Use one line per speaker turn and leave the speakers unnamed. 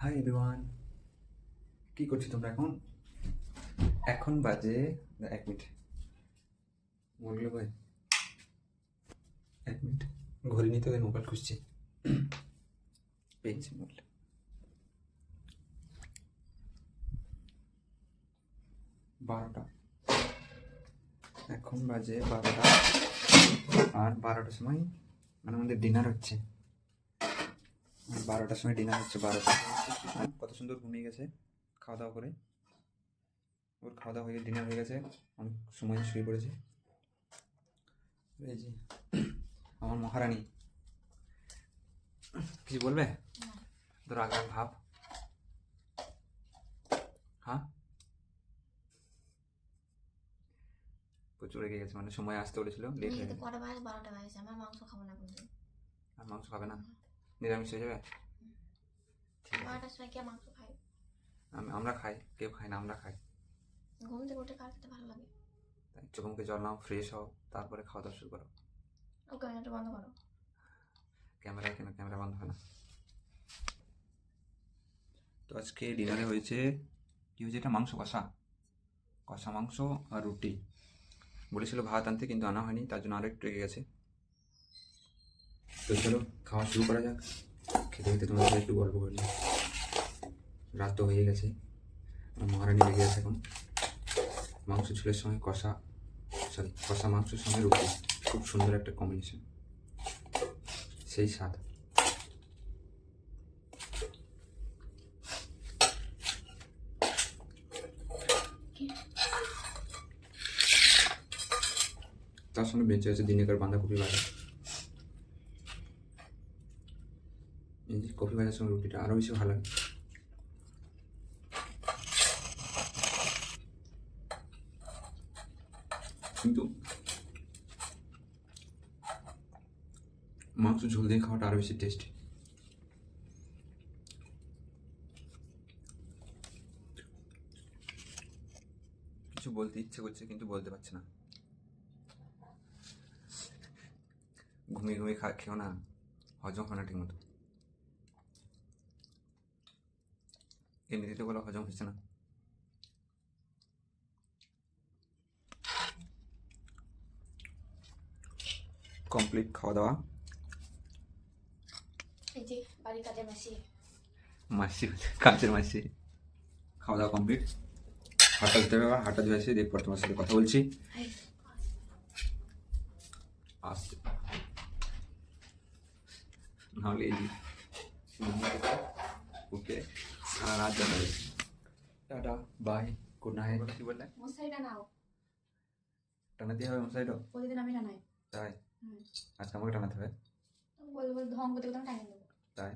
Hi everyone কি করছ তোমরা এখন? এখন বাজে এক মিনিট। বলল ভাই এক মিনিট। ঘড়ি নিতে ওদের মোবাইল খুঁজছি। পেয়েছি মোবাইল। বারোটা। এখন বাজে বারোটা। আর বারোটার সময় মানে আমাদের ডিনার হচ্ছে। বারোটার সময় ডিনার হচ্ছে বারোটা কত সুন্দর ঘুমিয়ে গেছে খাওয়া দাওয়া করে। ওর খাওয়া দাওয়া হয়ে গেছে ডিনার হয়ে গেছে। অনেক সময় শুয়ে পড়েছে। এই যে আমার মহারানী। কিছু বলবে? তোর আগাম ভাব। হ্যাঁ? প্রচুর রেগে গেছে মানে সময় আসতে বলেছিল লেট হয়ে গেছে।
কটা বাজে বারোটা বাজেছে আমার মাংস খাব না
আর মাংস খাবে না? নিরামিষ হয়ে যাবে? আছে।
বারোটার সময় কে মাংস খায়
আমরা খাই কেউ খাই না আমরা খাই।
ঘুম থেকে উঠে কার খেতে ভালো লাগে।
চোখ মুখে জল নাও ফ্রেশ হও তারপরে খাওয়া দাওয়া শুরু করো।
ওকে একটু বন্ধ করো।
ক্যামেরায় কেন? ক্যামেরা বন্ধ হয় না। তো আজকে ডিনারে হয়েছে কি হয়েছে এটা? মাংস কষা। কষা মাংস আর রুটি। বলেছিল ভাত আনতে কিন্তু আনা হয়নি তার জন্য আরও একটু রেগে গেছে। তো চলো, খাওয়া শুরু করা যাক। খেতে খেতে তোমাদের একটু গল্প করি রাত তো হয়ে গেছে মহারানি লেগে গেছে এখন। মাংস ঝোলের সঙ্গে কষা সরি কষা মাংসের সঙ্গে রুটি, খুব সুন্দর একটা কম্বিনেশন সেই স্বাদ। তার সঙ্গে বেঁচে আছে দিনেকার বাঁধাকপি ভাজা কপি ভাজার সঙ্গে রুটিটা আরও বেশি ভালো লাগে। কিন্তু মাংস ঝোল দিয়ে খাওয়াটা আরও বেশি টেস্টি কিছু বলতে ইচ্ছে করছে কিন্তু বলতে পারছে না। ঘুমিয়ে ঘুমিয়ে খা খেও না। হজম হয় না ঠিক এমনিতে বলো হজম হচ্ছে না। কমপ্লিট খাওয়া দাওয়া। মাসি। কাঁচের মাসি। খাওয়া দাওয়া কমপ্লিট। হাঁটা দিতে হবে হাঁটা দিয়ে আসি তোমার সাথে কথা বলছি। আসতে নাহলে এই ওকে। সারা রাত জানা টাটা বাই গুড নাইট কি বললে
মশারিটা নাও
টানা দিয়ে হবে মশাইটা
প্রতিদিন আমি টানাই
তাই
হুম।
আজকে আমাকে টানাতে হবে
বল বল ঢং করতে করতে আমি টানিয়ে দেবো
তাই